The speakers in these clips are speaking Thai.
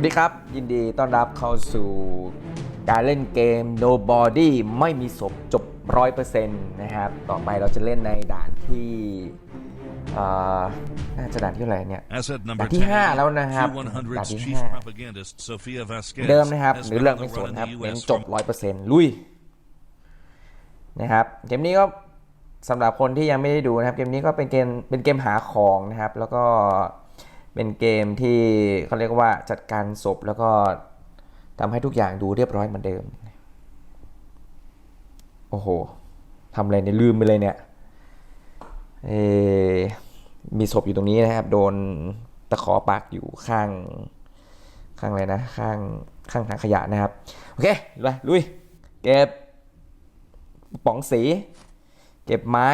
วัสดีครับ ยินดีต้อนรับเข้าสู่การเล่นเกม Nobody ไม่มีศพจบ100%นะครับ ต่อไปเราจะเล่นในด่านที่เอ่อน่าจะด่านที่เท่าไหร่เนี่ย Asset ด่า number นที่ 10, 5แล้วนะครับ Q100's ด่านที่ chief 5 propagandist Sofia Vasquez เดิมนะครับ has หรือ been เรื่อง on ไม่ the สน run in ครับ the เน้น US จบ from 100%ลุยนะครับเกมนี้ก็สำหรับคนที่ยังไม่ได้ดูนะครับ เกมนี้ก็เป็นเกมเป็นเกมหาของนะครับ แล้วก็ เป็นเกมที่เขาเรียกว่าจัดการศพแล้วก็ทำให้ทุกอย่างดูเรียบร้อยเหมือนเดิม โอ้โหทำอะไรเนี่ยลืมไปเลยเนี่ยเอมีศพอยู่ตรงนี้นะครับ โดนตะขอปักอยู่ข้าง ข้างอะไรนะ ข้างข้างถังขยะนะครับ โอเคไปลุย เก็บป๋องสี เก็บไม้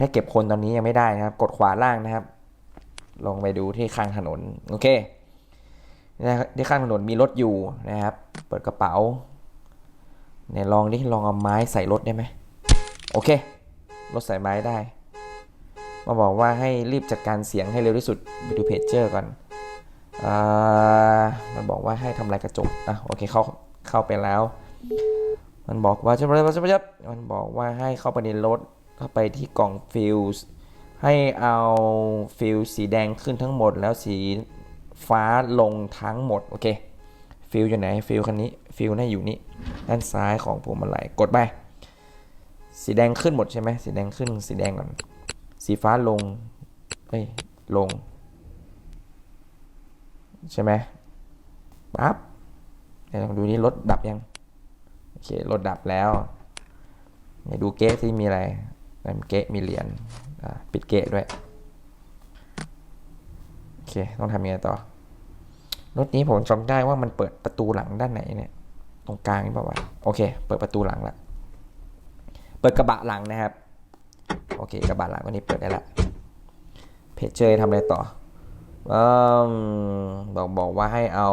ถ้าเก็บคนตอนนี้ยังไม่ได้นะครับ กดขวาล่างนะครับลองไปดูที่ข้างถนน โอเคนะที่ข้างถนนมีรถอยู่นะครับ เปิดกระเป๋าเนี่ยลองดิลองเอาไม้ใส่รถได้ไหมโอเค รถใส่ไม้ได้ มาบอกว่าให้รีบจัดการเสียงให้เร็วที่สุดไปดูเพจเจอร์ก่อนอ่ามันบอกว่าให้ทำลายกระจกอะโอเคเข้าเข้าไปแล้ว มันบอกว่าจะจะจะมันบอกว่าให้เข้าไปในรถ เข้าไปที่กล่องฟิลส์ให้เอาฟิลสีแดงขึ้นทั้งหมด แล้วสีฟ้าลงทั้งหมด โอเคฟิลอยู่ไหนฟิลคันนี้ฟิลน่าอยู่นี่ด้านซ้ายของผมอะไรกดไปสีแดงขึ้นหมดใช่ไหมสีแดงขึ้นสีแดงก่อนสีฟ้าลงเอ้ยลง ใช่ไหมปั๊บเดี๋ยวลองดูนี่รถดับยัง โอเครถดับแล้วเดี๋ยวดูเก๊ะที่มีอะไร นั่นเกะมีเหรียญปิดเกะด้วย โอเค ต้องทำยังไงต่อรถนี้ผมจำได้ว่ามันเปิดประตูหลังด้านไหนเนี่ย ตรงกลางนี่ปล่าวะโอเค เปิดประตูหลังละเปิดกระบะหลังนะครับ โอเค กระบะหลังวันนี้เปิดได้ละเพจเจอร์ทำอะไรต่ออบอกบอกว่าให้เอา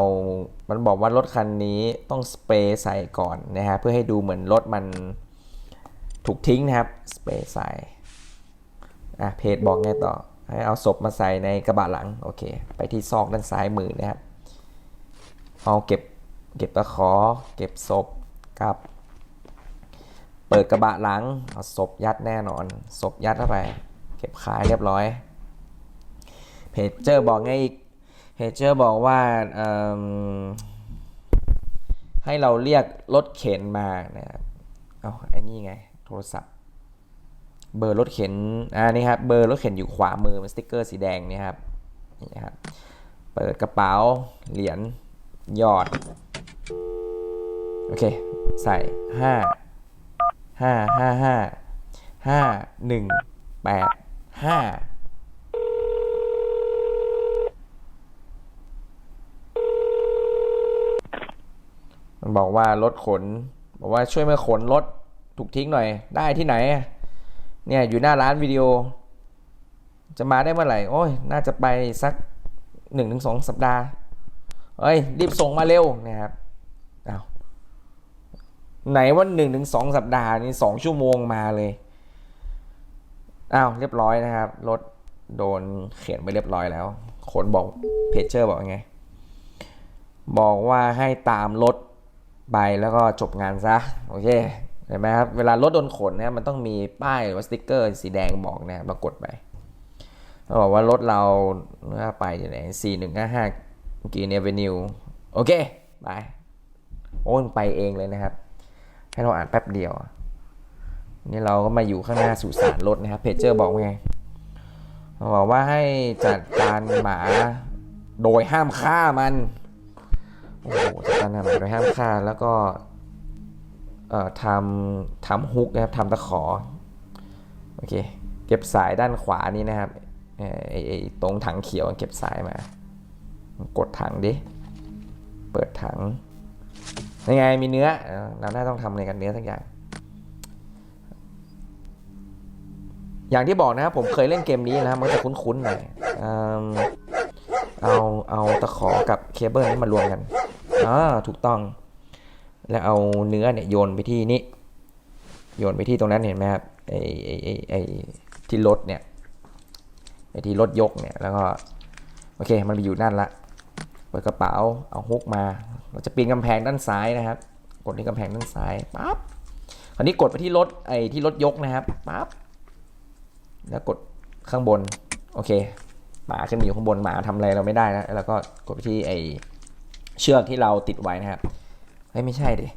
มันบอกว่ารถคันนี้ต้องสเปรย์ใส่ก่อนนะฮะเพื่อให้ดูเหมือนรถมัน ถูกทิ้งนะครับสเปรย์ใส่อะเพจบอกไงต่อ ให้เอาศพมาใส่ในกระบะหลัง โอเค ไปที่ซอกด้านซ้ายมือนะครับ เอาเก็บเก็บตะขอ เก็บศพกับ เปิดกระบะหลัง เอาศพยัดแน่นอน ศพยัดเข้าไป เก็บขายเรียบร้อย เพจเจอร์บอกไงอีกเพจเจอร์บอกว่าให้เราเรียกรถเข็นมานะครับ เอาไอ้นี่ไง โทรศัพท์ เบอร์รถเข็นอ่านี่ครับเบอร์รถเข็นอยู่ขวามือเป็นสติ๊กเกอร์สีแดงนี่ครับนี่นะครับเปิดกระเป๋าเหรียญหยอดโอเคใส่ห้าห้าห้าห้าห้าหนึ่งแปดห้ามันบอกว่ารถขน บอกว่าช่วยมาขนรถ ถูกทิ้งหน่อยได้ที่ไหน เนี่ยอยู่หน้าร้านวิดีโอ จะมาได้เมื่อไหร่ โอ้ยน่าจะไปสักหนึ่งถึงสองสัปดาห์เฮ้ย รีบส่งมาเร็วนะครับอ้าวไหนว่าหนึ่งถึงสองสัปดาห์นี่สองชั่วโมงมาเลยอ้าวเรียบร้อยนะครับรถโดนเขียนไปเรียบร้อยแล้ว คนบอกเพจเชอร์บอกไง บอกว่าให้ตามรถไปแล้วก็จบงานซะ โอเค เห็นไหมครับเวลารถโดนขนเนี่ยมันต้องมีป้ายหรือว่าสติ๊กเกอร์สีแดงบอกนะครับมากดไปเขาบอกว่ารถเราเมื่อไปอยู่ไหนสี่หนึ่งห้าห้ากีเนเวนิวโอเคไปโอ้ยไปเองเลยนะครับ ให้เราอ่านแป๊บเดียว นี่เราก็มาอยู่ข้างหน้าสุสานรถนะครับเพจเจอร์บอกไงบอกว่าให้จัดการหมาโดยห้ามฆ่ามัน โอ้โหจัดการหมาโดยห้ามฆ่าแล้วก็ ทำทำฮุกนะครับทำตะขอโอเคเก็บสายด้านขวานี้นะครับเอ่อไอตรงถังเขียวเก็บสายมา กดถังดิเปิดถังยังไงมีเนื้อเราน่าต้องทำอะไรกันเนื้อสักอย่าง อย่างที่บอกนะครับผมเคยเล่นเกมนี้นะครับมันจะคุ้นๆหน่อยเอาเอาตะขอกับเคเบิลนี้มารวมกันอ่าถูกต้อง แล้วเอาเนื้อเนี่ยโยนไปที่นี่โยนไปที่ตรงนั้นเห็นไหมครับไอ้ไอ้ไอไอที่รถเนี่ยไอ้ที่รถยกเนี่ยแล้วก็โอเคมันไปอยู่นั่นละเปิดกระเป๋าเอาฮุกมา เราจะปีนกำแพงด้านซ้ายนะครับ กดที่กำแพงด้านซ้ายปั๊บคราวนี้กดไปที่รถไอ้ที่รถยกนะครับปั๊บแล้วกดข้างบนโอเคหมาขึ้นมาอยู่ข้างบนหมาทำอะไรเราไม่ได้นะแล้วก็กดไปที่ไอ้เชือกที่เราติดไว้นะครับ เฮ้ยไม่ใช่ดิ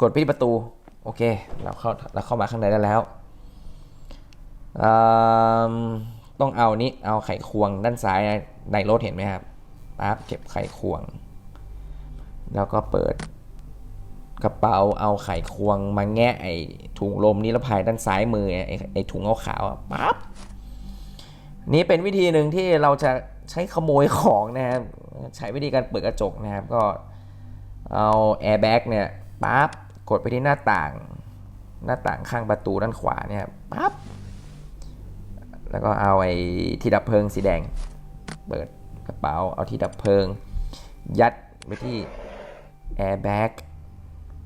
กดปที่ประตู โอเค เราเข้าเราเข้ามาข้างในได้แล้ว ต้องเอานี้เอาไขควงด้านซ้ายในรถเห็นไหมครับปั๊บเก็บไขควง แล้วก็เปิดกระเป๋าเอาไขควงมาแงะไอ้ถุงลมนิรภัยด้านซ้ายมือไอ้ไอ้ถุงขาวๆปั๊บนี่เป็นวิธีหนึ่งที่เราจะใช้ขโมยของนะครับใช้วิธีการเปิดกระจกนะครับ ก็ เอาแอร์แบ็กเนี่ยปั๊บกดไปที่หน้าต่างหน้าต่างข้างประตูด้านขวาเนี่ยปั๊บแล้วก็เอาไอ้ที่ดับเพลิงสีแดง เปิดกระเป๋าเอาที่ดับเพลิง ยัดไปที่แอร์แบ็ก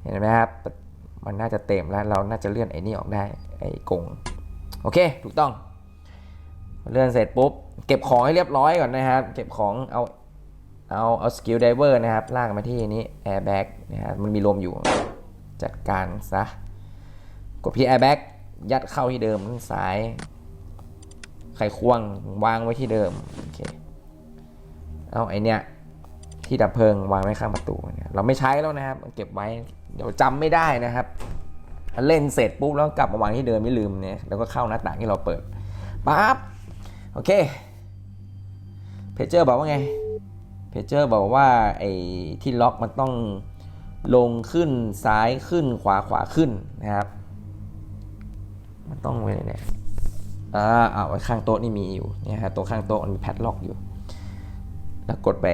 เห็นไหมครับ มันน่าจะเต็มแล้วเราน่าจะเลื่อนไอ้นี่ออกได้ไอ้กงโอเค ถูกต้อง เลื่อนเสร็จปุ๊บ เก็บของให้เรียบร้อยก่อนนะครับ เก็บของเอา เอาเอาสกิลไดเวอร์นะครับ ลากมาที่นี้แอร์แบ็กนะครับมันมีลมอยู่จัดการซะ กดที่แอร์แบ็กยัดเข้าที่เดิมด้านซ้าย ไขควงวางไว้ที่เดิม โอเค เอาไอเนี้ยที่ดับเพลิงวางไว้ข้างประตูเนี่ยเราไม่ใช้แล้วนะครับ เก็บไว้เดี๋ยวจำไม่ได้นะครับเล่นเสร็จปุ๊บแล้วกลับมาวางที่เดิมไม่ลืมเนี่ยแล้วก็เข้าหน้าต่างที่เราเปิดปั๊บโอเคเพจเจอร์บอกว่าไง เพจเจอร์บอกว่าไอ้ที่ล็อกมันต้องลงขึ้นซ้ายขึ้นขวาขวาขึ้นนะครับ มันต้องไว้เนี่ยอ่าเอาไว้ข้างโต๊ะนี่มีอยู่เนี่ยฮะตัวข้างโต๊ะมันมีแพดล็อกอยู่ แล้วกดไป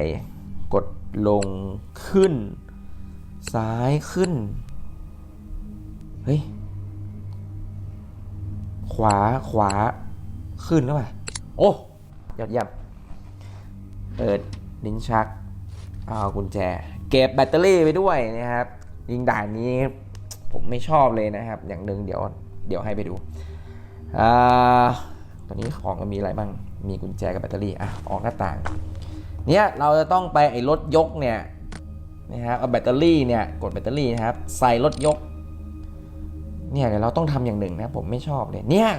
กดลงขึ้น ซ้ายขึ้น เฮ้ย ขวาขวาขึ้นหรือเปล่าโอ้ ยอดเยี่ยมเปิด ลิ้นชักเอากุญแจ เก็บแบตเตอรี่ไปด้วยนะครับ ยิงด่านนี้ผมไม่ชอบเลยนะครับ อย่างหนึ่งเดี๋ยวเดี๋ยวให้ไปดูอ่าตอนนี้ของมันมีอะไรบ้าง มีกุญแจกับแบตเตอรี่อะออกหน้าต่าง เนี่ยเราจะต้องไปไอ้รถยกเนี่ยนะฮะเอาแบตเตอรี่เนี่ยกดแบตเตอรี่นะครับ ใส่รถยก เนี่ยเดี๋ยวเราต้องทำอย่างหนึ่งนะผมไม่ชอบเลยเนี่ย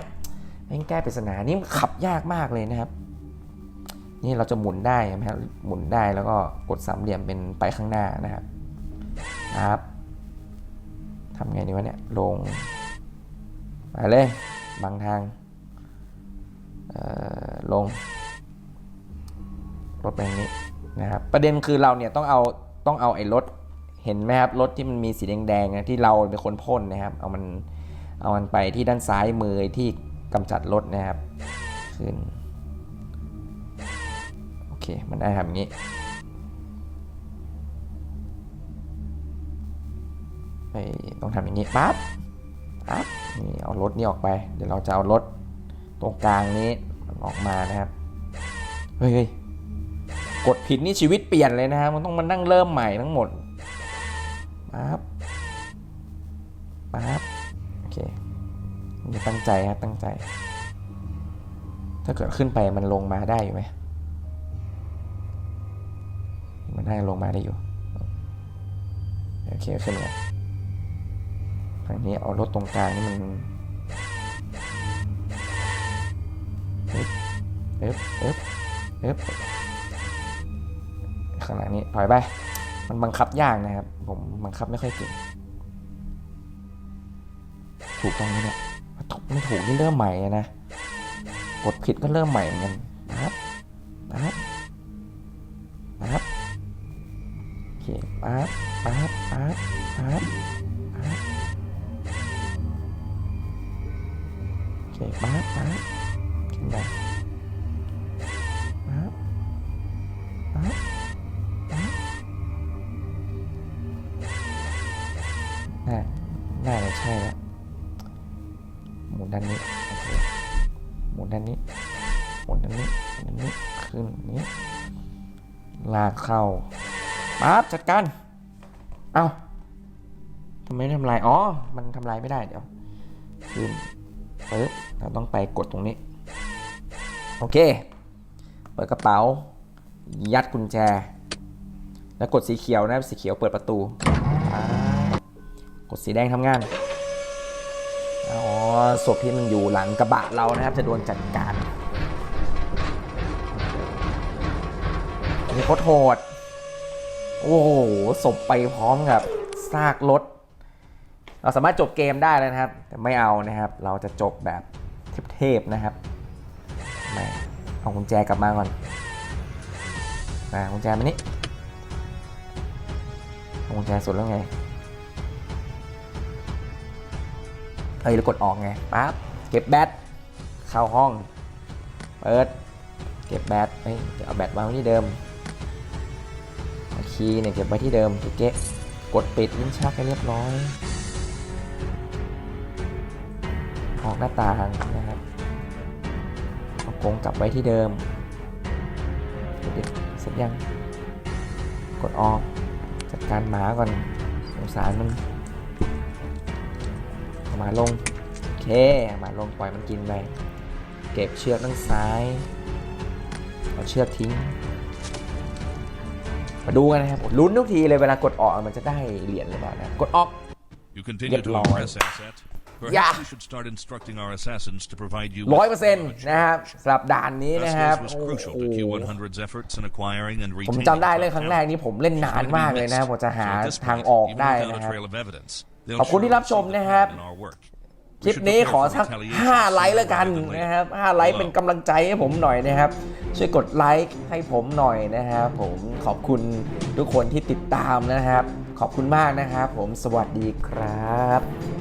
แม่งแก้ปริศนานี่มันขับยากมากเลยนะครับ นี่เราจะหมุนได้ใช่ไหมครับหมุนได้แล้วก็กดสามเหลี่ยมเป็นไปข้างหน้านะครับนะครับทำไงดีวะเนี่ยลงไปเลยบางทางเอ่อลงรถไปอย่างนี้นะครับประเด็นคือเราเนี่ยต้องเอาต้องเอาไอ้รถเห็นไหมครับรถที่มันมีสีแดงๆนะที่เราเป็นคนพ่นนะครับ เอามันเอามันไปที่ด้านซ้ายมือที่กำจัดรถนะครับขึ้น เค มันได้ทำอย่างนี้ ไปต้องทำอย่างนี้ปั๊บปั๊บนี่เอารถนี่ออกไป เดี๋ยวเราจะเอารถตรงกลางนี้มันออกมานะครับ เฮ้ยกดผิดนี่ชีวิตเปลี่ยนเลยนะครับ มันต้องมานั่งเริ่มใหม่ทั้งหมดปั๊บปั๊บโอเคอย่าตั้งใจครับตั้งใจ ถ้าเกิดขึ้นไปมันลงมาได้อยู่ไหม มันได้ลงมาได้อยู่ โอเคขึ้นเลยทางนี้เอารถตรงกลางนี่มันเอ๊บเอ๊บเอ๊บเอ๊บข้างหลังนี้ถอยไป มันบังคับยากนะครับ ผมบังคับไม่ค่อยเก่ง ถูกต้องไหมเนี่ยถูกไม่ถูกนี่เริ่มใหม่นะ กดผิดก็เริ่มใหม่เหมือนกัน ปั๊บปั๊บปั๊บปั๊บปั๊บโอเคปั๊บปั๊บขึ้นไปปั๊บปั๊บน่าน่าจะใช่ล้วหมุนด้านนี้โอเคหมุนด้านนี้หมุนด้านนี้หมุนด้านนี้ขึ้นนี้ลากเข้า ปั๊บจัดการ เอ้าทำไมไม่ทำลาย อ๋อ มันทำลายไม่ได้เดี๋ยวขึ้นปึ๊บเราต้องไปกดตรงนี้ โอเค เปิดกระเป๋า ยัดกุญแจ แล้วกดสีเขียวนะครับสีเขียวเปิดประตู กดสีแดงทำงาน อ๋อ ศพที่มันอยู่หลังกระบะเรานะครับ จะโดนจัดการนนี้โคตรโหด โอ้โหศพไปพร้อมกับซากรถ เราสามารถจบเกมได้แล้วนะครับ แต่ไม่เอานะครับ เราจะจบแบบเทพๆนะครับไม่เอากุญแจกลับมาก่อนมากุญแจมานี่เอากุญแจสุดแล้วไงเอ้ยแล้วกดออกไงปั๊บเก็บแบตเข้าห้อง เปิด เก็บแบตเอ้ยจะเอาแบตวางไว้ที่เดิม คีย์เนี่ยเก็บไว้ที่เดิมเก๊ะกดปิดลิ้นชักให้เรียบร้อย ออกหน้าต่างนะครับเอากงกลับไว้ที่เดิมเสร็จยัง กดออกจัดการหมาก่อนสงสารมันหมาลง โอเคหมาลงปล่อยมันกินไป เก็บเชือกด้านซ้าย เอาเชือกทิ้ง มาดูกันนะครับลุ้นทุกทีเลยเวลากดออกมันจะได้เหรียญหรือเปล่านะกดออก You continue to Get impress asset. Perhaps Yeah. we should start instructing our assassins to provide you ร้อย with เปอร์เซ็นต์ knowledge. นะครับสำหรับด่านนี้นะครับ Vasquez was โอ้ crucial โห to Q100's efforts in acquiring and ผม retaining จำได้เลย top ครั้งแรก talent. นี้ผมเล่นนาน It's going to be มากเลยนะ missed. ผมจะหา So at this ทาง point, ออก even ได้ without นะ a ครับ trail of evidence, they'll ขอบคุณที่ surely รับชม see the นะครับ pattern in our work. คลิปนี้ขอสัก 5 ไลค์แล้วกันนะครับ 5 ไลค์เป็นกำลังใจให้ผมหน่อยนะครับ ช่วยกดไลค์ให้ผมหน่อยนะครับผมขอบคุณทุกคนที่ติดตามนะครับ ขอบคุณมากนะครับ ผมสวัสดีครับ